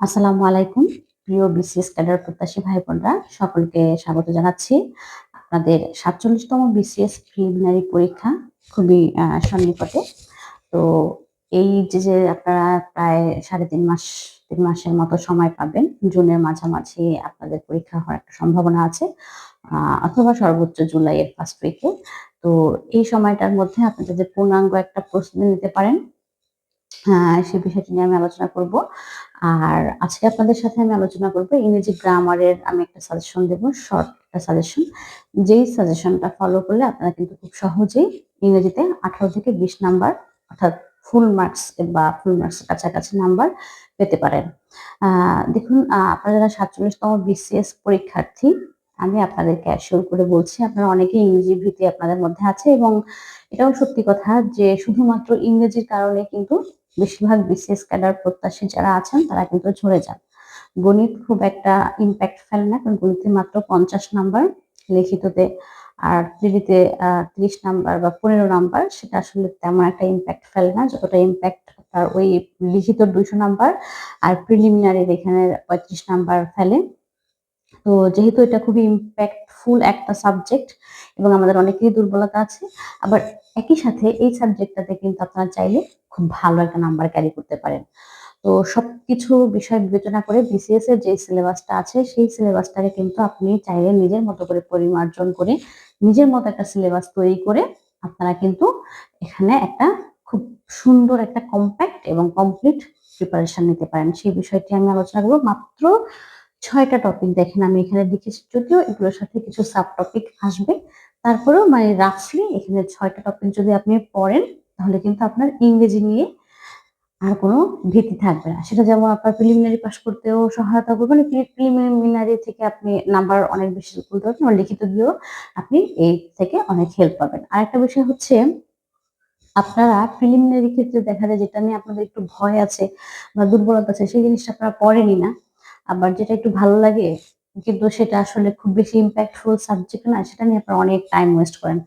আসসালামু আলাইকুম প্রিয় বিসিএস ক্যাডার প্রত্যাশী ভাই বোনরা সকলকে স্বাগত জানাচ্ছি। আপনাদের সাতচল্লিশতম বিসিএস প্রিলিমিনারি পরীক্ষা খুবই সন্নিকটে। তো এই যে যে আপনারা প্রায় সাড়ে তিন মাস তিন মাসের মতো সময় পাবেন জুনের মাঝামাঝি আপনাদের পরীক্ষা হওয়ার একটা সম্ভাবনা আছে অথবা সর্বোচ্চ জুলাইয়ের ফার্স্ট উইকে। তো এই সময়টার মধ্যে আপনি যদি পূর্ণাঙ্গ একটা প্রস্তুতি নিতে পারেন আহ, সে বিষয়টি নিয়ে আমি আলোচনা করব। আর আজকে আপনাদের সাথে আমি আলোচনা করব ইংরেজি গ্রামারের আমি একটা সাজেশন দেব শর্ট একটা সাজেশন যেই সাজেশনটা ফলো করলে আপনারা কিন্তু খুব সহজেই ইংরেজিতে আঠারো থেকে বিশ নাম্বার, অর্থাৎ ফুল মার্কস বা ফুল মার্কস কাছাকাছি নাম্বার পেতে পারেন। দেখুন আপনারা যারা সাতচল্লিশতম বিসিএস পরীক্ষার্থী, আমি আপনাদেরকে অ্যাসিওর করে বলছি, আপনারা অনেকে ইংরেজি ভীতি আপনাদের মধ্যে আছে এবং এটাও সত্যি কথা যে শুধুমাত্র ইংরেজির কারণে কিন্তু বেশিরভাগ বিসিএস ক্যাডার প্রত্যাশী যারা আছেন, তারা কিন্তু ঝরে যান। গণিত খুব একটা ইম্প্যাক্ট ফেলে না, কারণ গণিতে মাত্র পঞ্চাশ নাম্বার লিখিততে আর প্রিলিতে ত্রিশ নাম্বার বা পনেরো নাম্বার, সেটা আসলে তেমন একটা ইম্প্যাক্ট ফেলে না। যতটা ইম্প্যাক্ট ওই লিখিত দুইশো নাম্বার আর প্রিলিমিনারির এখানে পঁয়ত্রিশ নাম্বার ফেলে। তো যেহেতু এটা খুবই ইম্প্যাক্টফুল একটা সাবজেক্ট এবং আমাদের অনেকেরই দুর্বলতা আছে, আবার একই সাথে এই সাবজেক্টটাতে কিন্তু আপনারা চাইলে খুব ভালো একটা নাম্বার ক্যারি করতে পারেন। তো সবকিছু বিষয় বিবেচনা করে বিসিএস এর যে সিলেবাসটা আছে, সেই সিলেবাসটাকে কিন্তু আপনি চাইলে নিজের মতো করে পরিমার্জন করে, নিজের মতো একটা সিলেবাস তৈরি করে আপনারা কিন্তু এখানে একটা খুব সুন্দর একটা কম্প্যাক্ট এবং কমপ্লিট প্রিপারেশন নিতে পারেন। সেই বিষয়টি আমি আলোচনা করব। মাত্র ছয়টা টপিক দেখেন আমি এখানে লিখেছি। যদিও এগুলোর সাথে কিছু সাব টপিক আসবে। তারপরেও মানে রাফলি এখানে ছয়টা টপিক যদি আপনি পড়েন তাহলে কিন্তু আপনার ইংরেজি নিয়ে আর কোনো ভীতি থাকবে না। সেটা যেমন আপনার প্রিলিমিনারি পাস করতেও সহায়তা করবে মানে প্রিলিমিনারি থেকে আপনি নাম্বার অনেক বেশি তুলতে পারবেন আর লিখিত দিয়েও আপনি এই থেকে অনেক হেল্প পাবেন। আর একটা বিষয় হচ্ছে, আপনারা প্রিলিমিনারি ক্ষেত্রে দেখা যায় যেটা নিয়ে আপনাদের একটু ভয় আছে বা দুর্বলতা আছে, সেই জিনিসটা আপনারা পড়েনি না। আবার যেটা একটু ভালো লাগে কিন্তু সেটা আসলে খুব বেশি ইম্প্যাক্টফুল সাবজেক্ট না, সেটা নিয়ে আপনারা অনেক টাইম ওয়েস্ট করেন।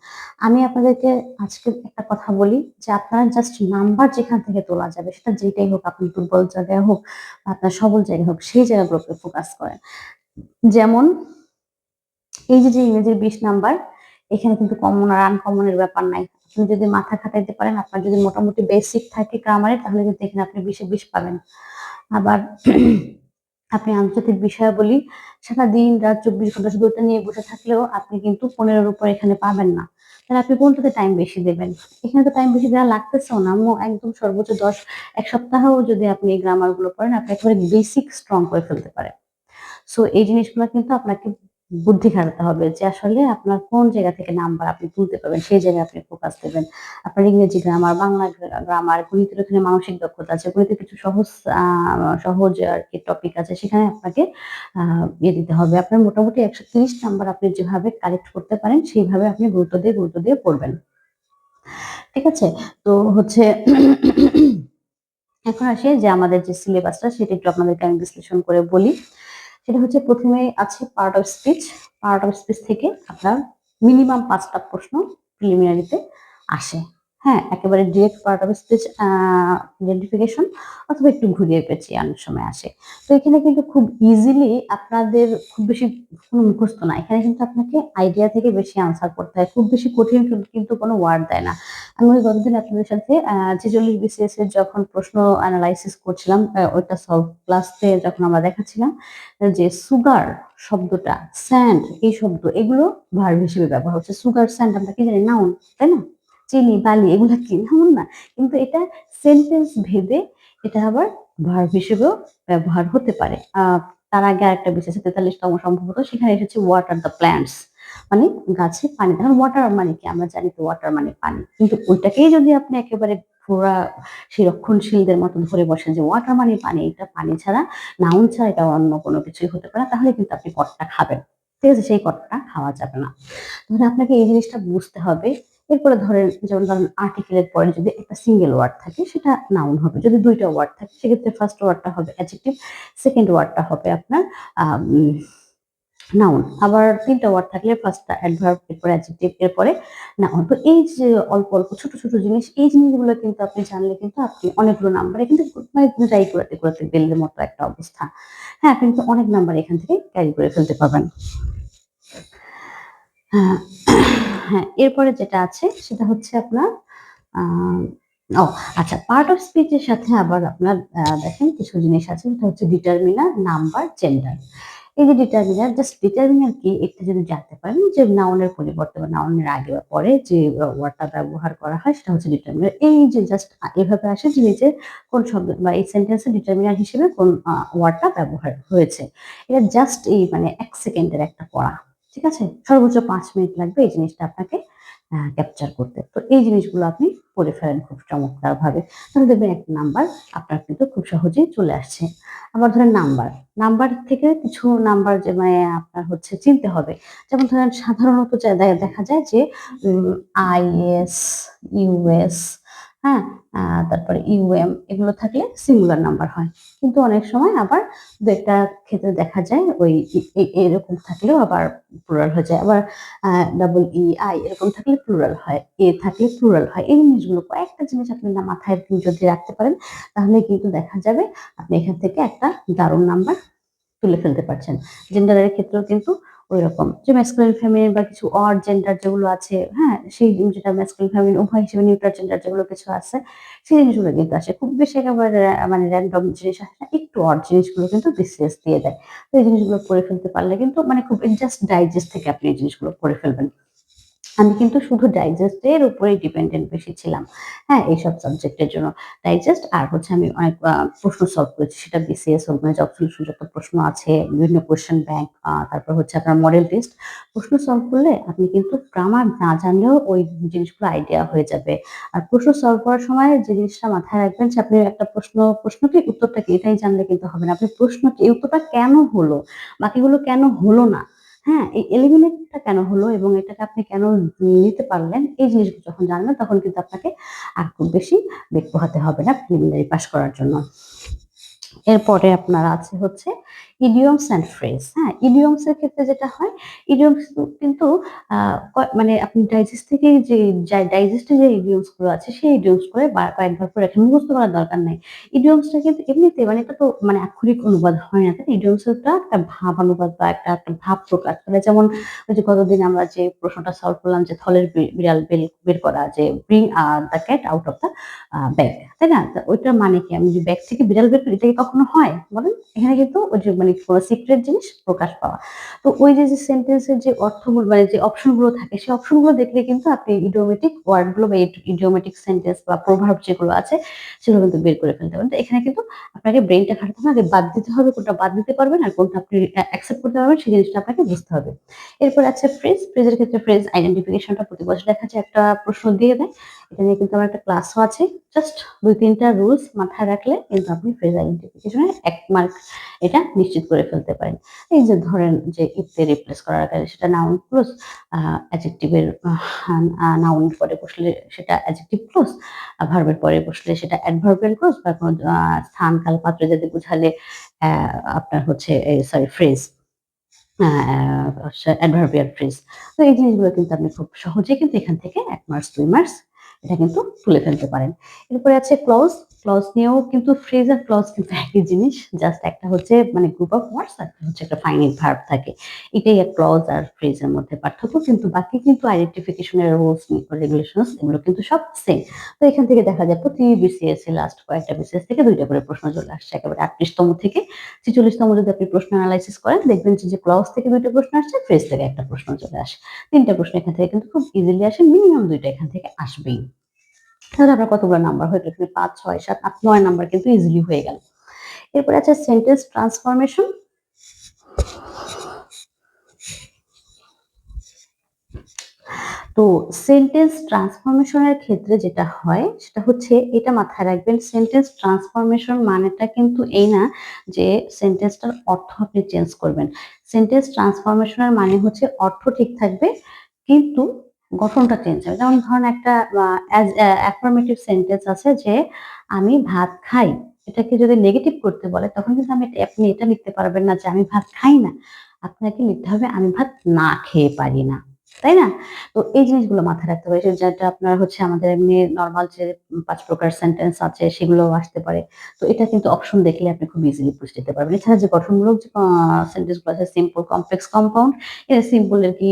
আমি আপনাদেরকে আজকে একটা কথা বলি যে আপনারা জাস্ট নাম্বার যেখান থেকে তোলা যাবে, সেটা যেটাই হোক আপনি দুর্বল জায়গায় হোক বা আপনার সবল জায়গায় হোক, সেই জায়গাগুলোকে ফোকাস করেন। যেমন এই যে যে ইংরেজির বিশ নাম্বার এখানে কিন্তু কমন আর আনকমনের ব্যাপার নাই। আপনি যদি মাথা খাটাইতে পারেন, আপনার যদি মোটামুটি বেসিক থাকে গ্রামারে তাহলে কিন্তু এখানে আপনি বিশে বিশ পাবেন। আবার আপনি আন্তর্জাতিক বিষয়াবলী সারা দিন রাত চব্বিশ ঘণ্টা শুধু ওটা নিয়ে বসে থাকলেও আপনি কিন্তু পনেরোর উপর এখানে পাবেন না। তাহলে আপনি কোনটাতে টাইম বেশি দেবেন? এখানে তো টাইম বেশি দেওয়া লাগতেছেও না। মো- একদম সর্বোচ্চ দশ, এক সপ্তাহও যদি আপনি এই গ্রামারগুলো পড়েন, আপনি একেবারে বেসিক স্ট্রং করে ফেলতে পারেন। সো এই জিনিসগুলো কিন্তু আপনাকে বুদ্ধি খাটাতে হবে যে আসলে আপনার কোন জায়গা থেকে নাম্বার আপনি তুলতে পারবেন, সেই জায়গায় আপনি ফোকাস দেবেন। আপনার ইংরেজি গ্রামার বাংলা গ্রামার গণিতের ওখানে মানসিক দক্ষতা আছে গণিতের কিছু সহজ সহজ আর কি টপিক আছে, সেখানে আপনাকে ইয়ে দিতে হবে। আপনার মোটামুটি একশো তিরিশ নাম্বার আপনি যেভাবে কালেক্ট করতে পারেন, সেইভাবে আপনি গুরুত্ব দিয়ে গুরুত্ব দিয়ে পড়বেন। ঠিক আছে? তো হচ্ছে এখন আসি যে আমাদের যে সিলেবাসটা সেটা একটু আপনাদেরকে আমি বিশ্লেষণ করে বলি। সেটা হচ্ছে প্রথমে আছে part of speech part of speech থেকে আপনার মিনিমাম পাঁচটা প্রশ্ন প্রিলিমিনারিতে আসে। হ্যাঁ একেবারে direct part of speech identification অথবা একটু ঘুরিয়ে পেঁচিয়ে অনেক সময় আসে। তো এখানে কিন্তু খুব ইজিলি আপনাদের খুব বেশি কোনো মুখস্থ না। এখানে কিন্তু আপনাকে আইডিয়া থেকে বেশি আনসার করতে হয়। খুব বেশি কঠিন কিন্তু- কোনো ওয়ার্ড দেয় না। আমি ওই গতদিন আপনাদের সাথে ছেচল্লিশ বিসিএস এর যখন প্রশ্ন অ্যানালাইসিস করছিলাম ওইটা সলভ ক্লাসে যখন আমরা দেখাচ্ছিলাম, যে সুগার শব্দটা স্যান্ড এই শব্দ, এগুলো ভার্ব হিসেবে ব্যবহার হচ্ছে। সুগার স্যান্ড আমরা কি জানি? নাউন তাই না? চিনি, বালি, এগুলো কি? নাউন না। কিন্তু এটা সেন্টেন্স ভেদে এটা আবার ভার্ব হিসেবেও ব্যবহার হতে পারে। তার আগে আরেকটা বিশেষ তেতাল্লিশতম সম্ভবত। সেখানে এসেছে ওয়াটার দ্য প্ল্যান্টস মানে গাছে পানি। তখন ওয়াটার মানে কি? আমরা জানি তো ওয়াটার মানে পানি। কিন্তু ওইটাকেই যদি আপনি একেবারে পুরা সেই রক্ষণশীলদের মতো ধরে বসেন যে ওয়াটার মানে পানি, এটা পানি ছাড়া নাউন ছাড়া এটা অন্য কোনো কিছুই হতে পারে, তাহলে কিন্তু আপনি কটটা খাবেন। ঠিক আছে, সেই কটটা খাওয়া যাবে না। তাহলে আপনাকে এই জিনিসটা বুঝতে হবে এরপরে ধরেন যেমন ধরেন আর্টিকেলের পরে যদি একটা সিঙ্গেল ওয়ার্ড থাকে, সেটা নাউন হবে। যদি দুইটা ওয়ার্ড থাকে, সেক্ষেত্রে ফার্স্ট ওয়ার্ডটা হবে অ্যাডজেক্টিভ সেকেন্ড ওয়ার্ডটা হবে আপনার নাউন আবার তিনটা ওয়ার্ড থাকলে ফার্স্টটা অ্যাডভার্ব এরপরে অ্যাডজেক্টিভ এরপরে নাউন তো এই যে অল্প অল্প ছোট ছোট জিনিস, এই জিনিসগুলো কিন্তু আপনি জানলে কিন্তু আপনি অনেকগুলো নাম্বারে কিন্তু মানে ট্রাই করতে করতে বেলের মতো একটা অবস্থা। হ্যাঁ কিন্তু অনেক নাম্বার এখান থেকে ক্যারি করে ফেলতে পারবেন। হ্যাঁ হ্যাঁ এরপরে যেটা আছে সেটা হচ্ছে আপনার ও আচ্ছা পার্ট অফ স্পিচের সাথে আবার আপনার দেখেন কিছু জিনিস আছে, সেটা হচ্ছে ডিটারমিনার নাম্বার জেন্ডার এই যে ডিটারমিনার জাস্ট ডিটারমিনার কি এটা যদি জানতে পারেন, যে নাউনের পরিবর্তে বা নাউনের আগে বা পরে যে ওয়ার্ডটা ব্যবহার করা হয়, সেটা হচ্ছে ডিটারমিনার এই যে জাস্ট এভাবে আসে যে নিচে কোন শব্দ, বা এই সেন্টেন্সে ডিটারমিনার হিসেবে কোন ওয়ার্ডটা ব্যবহার হয়েছে। এটা জাস্ট এই মানে এক সেকেন্ডের একটা পড়া। ঠিক আছে? সর্বোচ্চ পাঁচ মিনিট লাগবে এই জিনিসটা আপনাকে ক্যাপচার করতে। তো এই জিনিসগুলো আপনি পড়ে ফেলেন খুব চমৎকার ভাবে তাহলে দেখবেন একটা নাম্বার আপনার কিন্তু খুব সহজেই চলে আসছে। আবার ধরেন নাম্বার নাম্বার থেকে কিছু নাম্বার যে মানে আপনার হচ্ছে চিনতে হবে। যেমন ধরেন সাধারণত দেখা যায় যে আইএস ইউএস হ্যাঁ? তারপরে ইউএম এগুলো থাকলে সিঙ্গুলার নাম্বার হয়। কিন্তু অনেক সময় আবার দু একটা ক্ষেত্রে দেখা যায় ওই এরকম থাকলেও আবার প্লুরাল হয়ে যায়। আবার ডাবল ই আই এরকম থাকলে প্লুরাল হয়। এ থাকলে প্লুরাল হয়। এই জিনিসগুলো কয়েকটা জিনিস আপনি না মাথায় যদি রাখতে পারেন, তাহলে কিন্তু দেখা যাবে আপনি এখান থেকে একটা দারুণ নাম্বার তুলে ফেলতে পারছেন। জেন্ডারের ক্ষেত্রেও কিন্তু ওই রকম যে ম্যাসকুলিন ফ্যামিলির বা কিছু অর জেন্ডার যেগুলো আছে হ্যাঁ সেই যেটা ম্যাসকুলিন ফ্যামিলি উভয় হিসেবে নিউট্রাল জেন্ডার যেগুলো কিছু আছে, সেই জিনিসগুলো কিন্তু আসে। খুব বেশি একেবারে মানে র্যান্ডম জিনিস আসে না, একটু অড জিনিসগুলো কিন্তু বিসিএস দিয়ে দেয়। তো এই জিনিসগুলো পড়ে ফেলতে পারলে কিন্তু মানে খুব জাস্ট ডাইজেস্ট থেকে আপনি এই জিনিসগুলো পড়ে ফেলবেন। আমি কিন্তু শুধু ডাইজেস্টের উপরেই ডিপেন্ডেন্ট বেশি ছিলাম। হ্যাঁ এইসব সাবজেক্টের জন্য। ডাইজেস্ট আর হচ্ছে আমি অনেক প্রশ্ন সলভ করেছি। সেটা বিসিএস মানে জব সলিউশন যত প্রশ্ন আছে, বিভিন্ন কোয়েশ্চেন ব্যাংক তারপর হচ্ছে আপনার মডেল টেস্ট প্রশ্ন সলভ করলে আপনি কিন্তু গ্রামার না জানলেও ওই জিনিসগুলো আইডিয়া হয়ে যাবে। আর প্রশ্ন সলভ করার সময় যে জিনিসটা মাথায় রাখবেন যে আপনি একটা প্রশ্ন, প্রশ্নকে উত্তরটা কি এটাই জানলে কিন্তু হবে না। আপনি প্রশ্ন উত্তরটা কেন হলো? বাকিগুলো কেন হলো না? হ্যাঁ এই এলিমিনেটটা কেন হলো এবং এটাকে আপনি কেন নিতে পারলেন, এই জিনিসগুলো যখন জানবেন, তখন কিন্তু আপনাকে আর খুব বেশি বেগ পোহাতে হবে না প্রিলিমিনারি পাস করার জন্য। এরপরে আপনার আছে হচ্ছে ইডিয়মস অ্যান্ড ফ্রেজ হ্যাঁ? ইডিয়মস এর ক্ষেত্রে যেটা হয় ইডিয়মস কিন্তু মানে আপনি ডাইজেস্ট থেকে যে ডাইজেস্টে যে ইডিয়মসগুলো আছে, সেই ইডিয়মস করে কয়েকবার করে রেখে, মুখস্থ করার দরকার নেই। ইডিয়মসটা কিন্তু এমনিতে মানে এটা তো মানে আক্ষরিক অনুবাদ হয় না, তাই ইডিয়মসটা একটা ভাব অনুবাদ বা একটা একটা ভাব প্রকাশ করে। যেমন, ওই যে গতদিন আমরা যে প্রশ্নটা সলভ করলাম যে থলের বিড়াল বেল বের করা, যে bring the cat out of the bag তাই না? ওইটার মানে কি? আমি যে ব্যাগ থেকে বিড়াল বের করি, এটা কখনো হয়? বলেন। এখানে কিন্তু ওই যে মানে কোনো সিক্রেট জিনিস প্রকাশ পাওয়া। তো ওই যে সেন্টেন্সের যে অর্থগুলো মানে যে অপশনগুলো থাকে, সেই অপশনগুলো দেখলে কিন্তু আপনি ইডিওমেটিক ওয়ার্ডগুলো বা ইডিওমেটিক সেন্টেন্স বা প্রভাব যেগুলো আছে, সেগুলো কিন্তু বের করে ফেলতে পারেন এখানে কিন্তু আপনাকে ব্রেনটা খাটাতে হবে, আগে বাদ দিতে হবে কোনটা বাদ দিতে পারবেন আর কোনটা আপনি অ্যাকসেপ্ট করতে পারবেন, সেই জিনিসটা আপনাকে বুঝতে হবে। এরপর আছে ফ্রেজ ফ্রেজের ক্ষেত্রে ফ্রেজ আইডেন্টিফিকেশনটা প্রতি বছর দেখা যায়, একটা প্রশ্ন দিয়ে দেয়। এটা নিয়ে কিন্তু আমার একটা ক্লাসও আছে। জাস্ট দুই, তিনটা রুলস মাথায় রাখলে কিন্তু আপনি ফ্রেজ আইডেন্টিফিকেশনে এক মার্ক এটা নিশ্চিত করে ফেলতে পারেন। এই যে ধরেন যে ইফতে রিপ্লেস করার আগে সেটা নাউন ক্লোজ অ্যাজেক্টিভের নাউন পরে বসলে সেটা অ্যাজেক্টিভ ক্লোজ ভার্বের পরে বসলে সেটা অ্যাডভার্বিয়াল ক্লোজ বা কোনো স্থান কাল পাত্র যাতে বুঝালে আপনার হচ্ছে সরি ফ্রেজ অ্যাডভার্বিয়াল ফ্রেজ তো এই জিনিসগুলো কিন্তু আপনি খুব সহজেই কিন্তু এখান থেকে এক মার্কস দুই মার্কস এটা কিন্তু তুলে ফেলতে পারেন। এরপরে আছে ক্লজ ক্লজ নিয়েও কিন্তু ফ্রেজ আর ক্লজ কিন্তু একই জিনিস। জাস্ট একটা হচ্ছে মানে গ্রুপ অফ ওয়ার্ডস আর হচ্ছে একটা ফাইনাল ভার্ব থাকে। এটাই ক্লজ আর ফ্রেজের মধ্যে পার্থক্য। কিন্তু বাকি কিন্তু আইডেন্টিফিকেশনের রুলস রেগুলেশনস এগুলো কিন্তু সব সেম তো এখান থেকে দেখা যায় প্রতি বিসিএস লাস্ট কয়েকটা বিসিএস থেকে দুইটা করে প্রশ্ন চলে আসছে। একেবারে আটত্রিশতম থেকে ছেচল্লিশতম যদি আপনি প্রশ্ন অ্যানালাইসিস করেন, দেখবেন যে ক্লজ থেকে দুইটা প্রশ্ন আসছে, ফ্রেজ থেকে একটা প্রশ্ন চলে আসে। তিনটা প্রশ্ন এখান থেকে কিন্তু খুব ইজিলি আসে। মিনিমাম দুইটা এখান থেকে আসবেই। তাহলে আপনার কতগুলো নাম্বার হয়ে গেছে পাঁচ, ছয়, সাত, আট, নয় নাম্বার কিন্তু ইজিলি হয়ে গেল। এরপরে আছে সেন্টেন্স ট্রান্সফরমেশন তো সেন্টেন্স ট্রান্সফরমেশনের ক্ষেত্রে যেটা হয়, সেটা হচ্ছে এটা মাথায় রাখবেন সেন্টেন্স ট্রান্সফরমেশন মানেটা কিন্তু এই না যে সেন্টেন্সটার অর্থ আপনি চেঞ্জ করবেন। সেন্টেন্স ট্রান্সফরমেশনের মানে হচ্ছে অর্থ ঠিক থাকবে, কিন্তু গঠনটা চেঞ্জ হবে। যেমন ধরেন একটা অ্যাফার্মেটিভ সেন্টেন্স আছে যে, আমি ভাত খাই। এটাকে যদি নেগেটিভ করতে বলে, তখন কিন্তু আমি আপনি এটা লিখতে পারবেন না যে, আমি ভাত খাই না। আপনাকে লিখতে হবে, আমি ভাত না খেয়ে পারি না। তাই না? তো এই জিনিসগুলো মাথায় রাখতে হবে। যেটা আপনার হচ্ছে আমাদের এমনি নর্মাল যে পাঁচ প্রকার সেন্টেন্স আছে সেগুলো আসতে পারে। তো এটা কিন্তু অপশন দেখলে আপনি খুব ইজিলি বুঝতে দিতে পারবেন। এছাড়া যে গঠনমূলক যে সেন্টেন্সগুলো আছে সিম্পল কমপ্লেক্স কম্পাউন্ড এটা সিম্পলের কি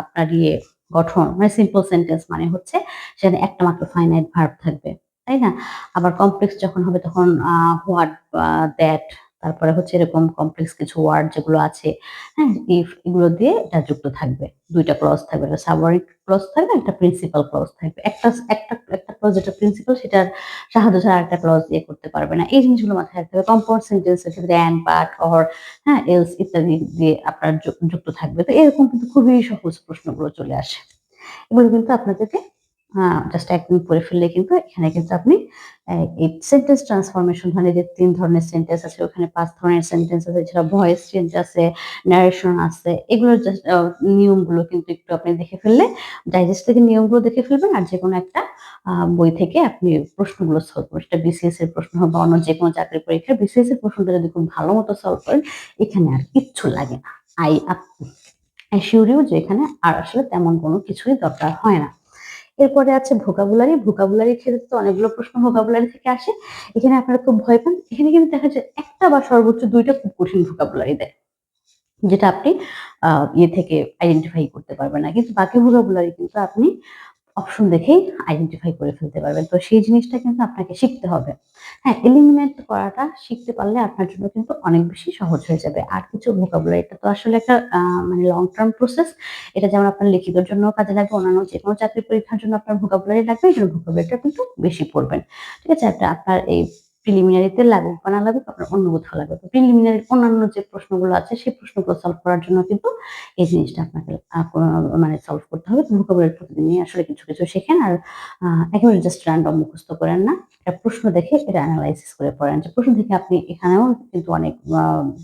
আপনার ইয়ে গঠন মানে সিম্পল সেন্টেন্স মানে হচ্ছে সেখানে একটা মাত্র ফাইনাইট ভার্ব থাকবে। তাই না? আবার কমপ্লেক্স যখন হবে তখন হোয়াট দ্যাট তারপরে হচ্ছে এরকম কমপ্লেক্স কিছু ওয়ার্ড যেগুলো আছে হ্যাঁ ইফ এগুলো দিয়ে এটা যুক্ত থাকবে। দুইটা ক্লজ থাকবে, একটা সাবঅর্ডিনেট ক্লজ থাকবে, একটা প্রিন্সিপাল ক্লজ থাকবে। একটা একটা একটা ক্লজ যেটা প্রিন্সিপাল সেটার সাহায্য ছাড়া একটা ক্লজ দিয়ে করতে পারবে না। এই জিনিসগুলো মাথায় রাখতে হবে। কম্পাউন্ড সেন্টেন্সের ক্ষেত্রে অ্যান্ড বাট অর হ্যাঁ এলস ইত্যাদি দিয়ে আপনার যুক্ত থাকবে। তো এরকম কিন্তু খুবই সহজ প্রশ্নগুলো চলে আসে। এগুলো কিন্তু আপনাদেরকে জাস্ট একদিন পড়ে ফেললে কিন্তু এখানে কিন্তু আপনি এই সেন্টেন্স ট্রান্সফরমেশন মানে যে তিন ধরনের সেন্টেন্স আছে, ওখানে পাঁচ ধরনের সেন্টেন্স আছে, এছাড়া ভয়েস চেঞ্জ আছে ন্যারেশন আছে এগুলোর নিয়মগুলো কিন্তু একটু আপনি দেখে ফেললে ডাইজেস্ট থেকে নিয়মগুলো দেখে ফেলবেন আর যে কোনো একটা বই থেকে আপনি প্রশ্নগুলো সলভ করবেন সেটা বিসিএস এর প্রশ্ন হোক বা অন্য যে কোনো চাকরি পরীক্ষার বিসিএস এর প্রশ্নটা যদি খুব ভালো মতো সলভ করেন, এখানে আর কিচ্ছু লাগে না। আই অ্যাসিউরিও যে এখানে আর আসলে তেমন কোনো কিছুই দরকার হয় না। এরপরে আছে ভোকাবুলারি। ভোকাবুলারির ক্ষেত্রে তো অনেকগুলো প্রশ্ন ভোকাবুলারি থেকে আসে। এখানে আপনারা খুব ভয় পান। এখানে কিন্তু দেখা যায় একটা বা সর্বোচ্চ দুইটা খুব কঠিন ভোকাবুলারি দেয়, যেটা আপনি ইয়ে থেকে আইডেন্টিফাই করতে পারবেন না। কিন্তু বাকি ভোকাবুলারি কিন্তু আপনি অপশন দেখেই আইডেন্টিফাই করে ফেলতে পারবেন। তো সেই জিনিসটা কিন্তু আপনাকে শিখতে হবে। হ্যাঁ এলিমিনেট করাটা শিখতে পারলে আপনার জন্য কিন্তু অনেক বেশি সহজ হয়ে যাবে। আর কিছু ভোকাবুলারি এটা তো আসলে একটা মানে লং টার্ম প্রসেস এটা যেমন আপনার লিখিতর জন্য কাজে লাগবে, অন্যান্য যে কোনো চাকরি পরীক্ষার জন্য আপনার ভোকাবুলারি লাগবে, এই জন্য ভোকাবুলারিটা কিন্তু বেশি পড়বেন। ঠিক আছে, আপনার এই প্রিলিমিনারিতে লাগুক বা না লাগুক, আপনার অন্য কোথাও লাগবে। তো প্রিলিমিনারির অন্যান্য যে প্রশ্নগুলো আছে, সেই প্রশ্নগুলো সলভ করার জন্য কিন্তু এই জিনিসটা আপনাকে মানে সলভ করতে হবে। ভোকাবুলারি প্রতিদিনই আসলে কিছু কিছু শেখেন আর একেবারে জাস্ট র্যান্ডম মুখস্থ করেন না। এটা প্রশ্ন দেখে এটা অ্যানালাইসিস করে পড়েন যে প্রশ্ন থেকে আপনি এখানেও কিন্তু অনেক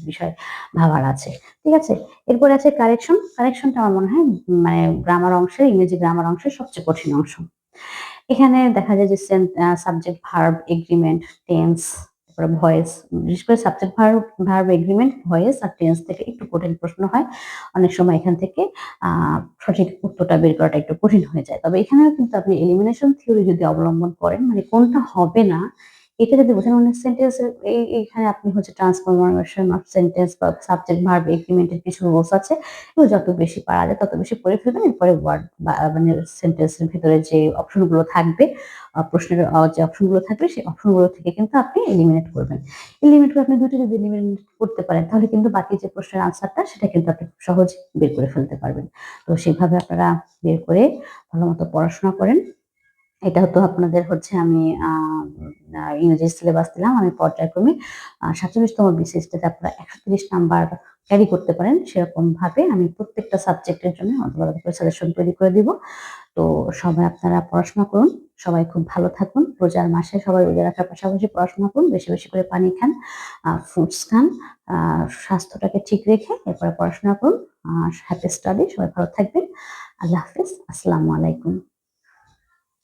বিষয় ভাবার আছে। ঠিক আছে? এরপরে আছে কারেকশন কারেকশনটা আমার মনে হয় মানে গ্রামার অংশের, ইংরেজি গ্রামার অংশের সবচেয়ে কঠিন অংশ। এখানে দেখা যায় যে সাবজেক্ট ভার্ব এগ্রিমেন্ট টেন্স তারপরে ভয়েস বিশেষ করে subject verb verb agreement voice আর টেন্স থেকে একটু কঠিন প্রশ্ন হয়। অনেক সময় এখান থেকে সঠিক উত্তরটা বের করাটা একটু কঠিন হয়ে যায়। তবে এখানেও কিন্তু আপনি এলিমিনেশন থিওরি যদি অবলম্বন করেন মানে কোনটা হবে না এটা যদি বোঝেন অনেক সেন্টেন্স এইখানে আপনি হচ্ছে ট্রান্সফরমেশন অফ সেন্টেন্স বা সাবজেক্ট ভার্ব এগ্রিমেন্টের কিছু রুলস আছে, এগুলো যত বেশি পারা যায় তত বেশি পড়ে ফেলবেন। এরপরে ওয়ার্ড বা মানে সেন্টেন্সের ভিতরে যে অপশনগুলো থাকবে প্রশ্নের যে অপশনগুলো থাকবে, সেই অপশনগুলো থেকে কিন্তু আপনি এলিমিনেট করবেন। এলিমিনেট করে আপনি দুটো যদি এলিমিনেট করতে পারেন, তাহলে কিন্তু বাকি যে প্রশ্নের আনসারটা সেটা কিন্তু আপনি সহজ বের করে ফেলতে পারবেন। তো সেভাবে আপনারা বের করে ভালো মতো পড়াশোনা করেন। এটা তো আপনাদের হচ্ছে আমি ইংরেজি সিলেবাস দিলাম, আমি পর্যায়ক্রমে সাতচল্লিশতম বিসিএসটাতে আপনারা একশো তিরিশ নাম্বার ক্যারি করতে পারেন সেরকম ভাবে আমি প্রত্যেকটা সাবজেক্টের জন্য আলাদা সাজেশন তৈরি করে দিব। তো সবাই আপনারা পড়াশোনা করুন, সবাই খুব ভালো থাকুন, রোজার মাসে সবাই রোজা রাখার পাশাপাশি পড়াশোনা করুন, বেশি বেশি করে পানি খান ফ্রুটস খান স্বাস্থ্যটাকে ঠিক রেখে এরপরে পড়াশোনা করুন হ্যাপি স্টাডি সবাই ভালো থাকবেন, আল্লাহ হাফিজ, আসসালামু আলাইকুম।